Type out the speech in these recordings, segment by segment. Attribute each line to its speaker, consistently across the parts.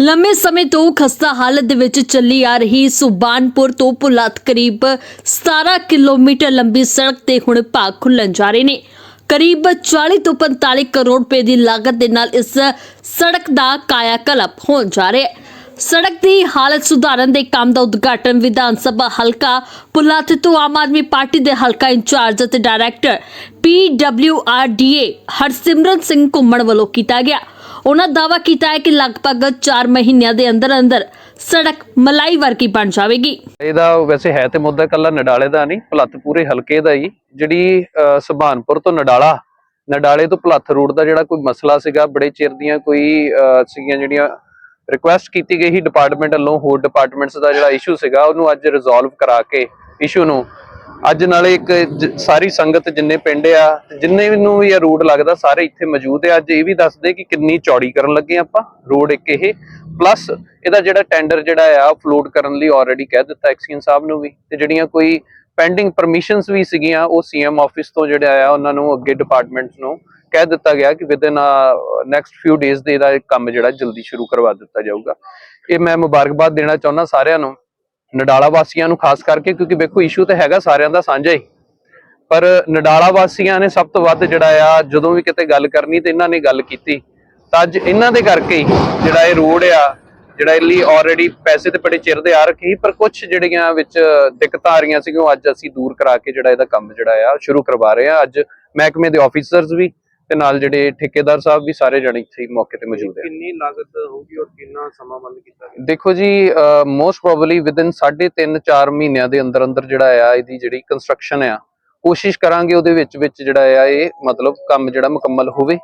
Speaker 1: ਲੰਮੇ ਸਮੇਂ ਤੋਂ ਖਸਤਾ ਹਾਲਤ ਦੇ ਵਿੱਚ ਚੱਲੀ ਆ ਰਹੀ ਸੁਬਾਨਪੁਰ ਤੋਂ ਪੁਲਤ ਕਰੀਬ 17 ਕਿਲੋਮੀਟਰ ਲੰਬੀ ਸੜਕ ਤੇ ਹੁਣ ਭਾਗ ਖੁੱਲਣ ਜਾ ਰਹੇ ਨੇ। ਕਰੀਬ 40 ਤੋਂ 45 ਕਰੋੜ ਰੁਪਏ ਦੀ ਲਾਗਤ ਦੇ ਨਾਲ ਇਸ ਸੜਕ ਦਾ ਕਾਇਆ ਕਲਪ ਹੋਣ ਜਾ ਰਿਹਾ ਹੈ। ਸੜਕ ਦੀ ਹਾਲਤ ਸੁਧਾਰਨ ਦੇ ਕੰਮ ਦਾ ਉਦਘਾਟਨ ਵਿਧਾਨ ਸਭਾ ਹਲਕਾ ਪੁਲਾਤ ਤੋਂ ਆਮ ਆਦਮੀ ਪਾਰਟੀ ਦੇ ਹਲਕਾ ਇੰਚਾਰਜ ਅਤੇ ਡਾਇਰੈਕਟਰ ਪੀਡਬਲਿਊਆਰਡੀਏ ਹਰਸਿਮਰਨ ਸਿੰਘ ਘੁੰਮਣ ਵੱਲੋਂ ਕੀਤਾ ਗਿਆ। ਉਹਨਾਂ ਦਾਅਵਾ ਕੀਤਾ ਹੈ ਕਿ ਲਗਭਗ 4 ਮਹੀਨਿਆਂ ਦੇ ਅੰਦਰ ਅੰਦਰ ਸੜਕ ਮਲਾਈ ਵਰਗੀ ਬਣ ਜਾਵੇਗੀ।
Speaker 2: ਇਹਦਾ ਵੈਸੇ ਹੈ ਤੇ ਮੁੱਦਾ ਕੱਲਾ ਨਡਾਲੇ ਦਾ ਨਹੀਂ ਭਲੱਥ ਪੂਰੇ ਹਲਕੇ ਦਾ ਹੀ। ਜਿਹੜੀ ਸੁਭਾਨਪੁਰ ਤੋਂ ਨਡਾਲਾ ਨਡਾਲੇ ਤੋਂ ਭਲੱਥ ਰੋਡ ਦਾ ਜਿਹੜਾ ਕੋਈ ਮਸਲਾ ਸੀਗਾ ਬੜੇ ਚਿਰ ਦੀਆਂ ਕੋਈ ਅਹ, ਸੀਗੀਆਂ ਜਿਹੜੀਆਂ ਰਿਕੁਐਸਟ ਕੀਤੀ ਗਈ ਸੀ। ਡਿਪਾਰਟਮੈਂਟ ਵੱਲੋਂ ਹੋਰ ਡਿਪਾਰਟਮੈਂਟਸ ਦਾ ਜਿਹੜਾ ਇਸ਼ੂ ਸੀਗਾ ਉਹਨੂੰ ਅੱਜ ਰਿਜ਼ੋਲਵ ਕਰਾ ਕੇ ਇਸ਼ੂ ਨੂੰ ਅੱਜ ਨਾਲੇ ਇੱਕ ਸਾਰੀ ਸੰਗਤ ਜਿੰਨੇ ਪਿੰਡ ਆ, ਜਿੰਨੇ ਨੂੰ ਵੀ ਇਹ ਰੋਡ ਲੱਗਦਾ, ਸਾਰੇ ਇੱਥੇ ਮੌਜੂਦ ਆ। ਅੱਜ ਇਹ ਵੀ ਦੱਸਦੇ ਕਿ ਕਿੰਨੀ ਚੌੜੀ ਕਰਨ ਲੱਗੇ ਆਪਾਂ, ਰੋਡ ਇੱਕ ਇਹ। ਪਲੱਸ ਇਹਦਾ ਜਿਹੜਾ ਟੈਂਡਰ ਜਿਹੜਾ ਆ ਫਲੋਟ ਕਰਨ ਲਈ ਆਲਰੇਡੀ ਕਹਿ ਦਿੱਤਾ ਐਕਸੀਅਨ ਸਾਹਿਬ ਨੂੰ ਵੀ। ਤੇ ਜਿਹੜੀਆਂ ਕੋਈ ਪੈਂਡਿੰਗ ਪਰਮਿਸ਼ਨਸ ਵੀ ਸੀਗੀਆਂ, ਉਹ ਸੀਐਮ ਆਫਿਸ ਤੋਂ ਜਿਹੜਾ ਆ ਉਹਨਾਂ ਨੂੰ ਅੱਗੇ ਡਿਪਾਰਟਮੈਂਟਸ ਨੂੰ ਕਹਿ ਦਿੱਤਾ ਗਿਆ ਕਿ ਵਿਦਨ ਨੈਕਸਟ ਫਿਊ ਡੇਜ਼ ਦੇ ਇਹਦਾ ਕੰਮ ਜਿਹੜਾ ਜਲਦੀ ਸ਼ੁਰੂ ਕਰਵਾ ਦਿੱਤਾ ਜਾਊਗਾ। ਇਹ ਮੈਂ ਮੁਬਾਰਕਬਾਦ ਦੇਣਾ ਚਾਹੁੰਦਾ ਸਾਰਿਆਂ ਨੂੰ। ਨਡਾਲਾ ਵਾਸੀਆਂ ਨੂੰ ਖਾਸ ਕਰਕੇ, ਕਿਉਂਕਿ ਵੇਖੋ ਇਸ਼ੂ ਤਾਂ ਹੈਗਾ ਸਾਰਿਆਂ ਦਾ ਸਾਂਝਾ ਹੀ। ਪਰ ਨਡਾਲਾ ਵਾਸੀਆਂ ਨੇ ਸਭ ਤੋਂ ਵੱਧ ਜਿਹੜਾ ਆ, ਜਦੋਂ ਵੀ ਕਿਤੇ ਗੱਲ ਕਰਨੀ ਤੇ ਇਹਨਾਂ ਨੇ ਗੱਲ ਕੀਤੀ, ਤਾਂ ਅੱਜ ਇਹਨਾਂ ਦੇ ਕਰਕੇ ਹੀ ਜਿਹੜਾ ਇਹ ਰੋਡ ਆ, ਜਿਹੜਾ ਇਹ ਲਈ ਆਲਰੇਡੀ ਪੈਸੇ ਤੇ ਬੜੇ ਚਿਰ ਦੇ ਆ ਰੱਖੇ ਸੀ, ਪਰ ਕੁਝ ਜਿਹੜੀਆਂ ਵਿੱਚ ਦਿੱਕਤਾਂ ਆ ਰਹੀਆਂ ਸੀਗੀਆਂ, ਉਹ ਅੱਜ ਅਸੀਂ ਦੂਰ ਕਰਾ ਕੇ ਜਿਹੜਾ ਇਹਦਾ ਕੰਮ ਜਿਹੜਾ ਆ ਸ਼ੁਰੂ ਕਰਵਾ ਰਹੇ ਆ। ਅੱਜ ਮਹਿਕਮੇ ਦੇ ਆਫੀਸਰਸ ਵੀ ਤੇ ਨਾਲ ਜਿਹੜੇ ਠੇਕੇਦਾਰ ਸਾਹਿਬ ਵੀ ਸਾਰੇ ਜਣੇ ਇੱਥੇ ਮੌਕੇ ਤੇ ਮੌਜੂਦ ਹੈ।
Speaker 3: ਕਿੰਨੀ ਲਾਗਤ ਹੋਊਗੀ ਔਰ ਕਿੰਨਾ ਸਮਾਂ ਬੰਦ ਕੀਤਾ ਗਿਆ?
Speaker 2: ਦੇਖੋ ਜੀ ਮੋਸਟ ਪ੍ਰੋਬਬਲੀ ਵਿਦਿਨ 3.5 4 ਮਹੀਨਿਆਂ ਦੇ ਅੰਦਰ ਅੰਦਰ ਜਿਹੜਾ ਆ ਇਹਦੀ ਜਿਹੜੀ ਕੰਸਟਰਕਸ਼ਨ ਆ ਕੋਸ਼ਿਸ਼ ਕਰਾਂਗੇ ਉਹਦੇ ਵਿੱਚ ਵਿੱਚ ਜਿਹੜਾ ਆ ਇਹ ਮਤਲਬ ਕੰਮ ਜਿਹੜਾ ਮੁਕੰਮਲ ਹੋਵੇ।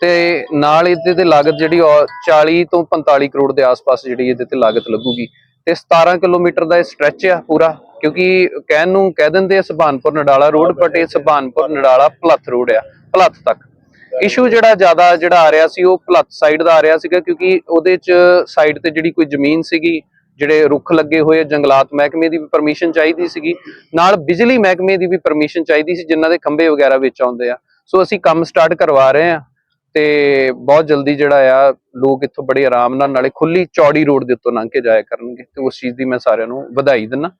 Speaker 2: ਤੇ ਨਾਲ ਇਹਦੇ ਤੇ ਲਾਗਤ ਜਿਹੜੀ ਉਹ 40 ਤੋਂ 45 ਕਰੋੜ ਦੇ ਆਸ-ਪਾਸ ਜਿਹੜੀ ਇਹਦੇ ਤੇ ਲਾਗਤ ਲੱਗੂਗੀ। ਤੇ 17 ਕਿਲੋਮੀਟਰ ਦਾ ਇਹ ਸਟ੍ਰੈਚ ਆ ਪੂਰਾ ਕਿਉਂਕਿ ਕਹਿਣ ਨੂੰ ਕਹਿ ਦਿੰਦੇ ਆ ਸੁਭਾਨਪੁਰ ਨਡਾਲਾ ਰੋਡ ਬਟ ਇਹ ਸੁਭਾਨਪੁਰ ਨਡਾਲਾ ਭਲੱਥ ਰੋਡ ਆ ਭਲੱਥ ਤੱਕ। ਇਸ਼ੂ ਜਿਹੜਾ ਜ਼ਿਆਦਾ ਜਿਹੜਾ ਆ ਰਿਹਾ ਸੀ, ਉਹ ਭਲੱਥ ਸਾਈਡ ਦਾ ਆ ਰਿਹਾ ਸੀਗਾ ਕਿਉਂਕਿ ਉਹਦੇ ਚ ਸਾਈਡ ਤੇ ਜਿਹੜੀ ਕੋਈ ਜ਼ਮੀਨ ਸੀਗੀ, ਜਿਹੜੇ ਰੁੱਖ ਲੱਗੇ ਹੋਏ ਜੰਗਲਾਤ ਮਹਿਕਮੇ ਦੀ ਵੀ ਪਰਮਿਸ਼ਨ ਚਾਹੀਦੀ ਸੀਗੀ, ਨਾਲ ਬਿਜਲੀ ਮਹਿਕਮੇ ਦੀ ਵੀ ਪਰਮਿਸ਼ਨ ਚਾਹੀਦੀ ਸੀ, ਜਿਨ੍ਹਾਂ ਦੇ ਖੰਭੇ ਵਗੈਰਾ ਵਿੱਚ ਆਉਂਦੇ ਆ। ਸੋ ਅਸੀਂ ਕੰਮ ਸਟਾਰਟ ਕਰਵਾ ਰਹੇ ਆ ਤੇ ਬਹੁਤ ਜਲਦੀ ਜਿਹੜਾ ਆ, ਲੋਕ ਇੱਥੋਂ ਬੜੇ ਆਰਾਮ ਨਾਲ, ਨਾਲੇ ਖੁੱਲੀ ਚੌੜੀ ਰੋਡ ਦੇ ਉੱਤੋਂ ਲੰਘ ਕੇ ਜਾਇਆ ਕਰਨਗੇ ਤੇ ਉਸ ਚੀਜ਼ ਦੀ ਮੈਂ ਸਾਰਿਆਂ ਨੂੰ ਵਧਾਈ ਦਿੰਦਾ।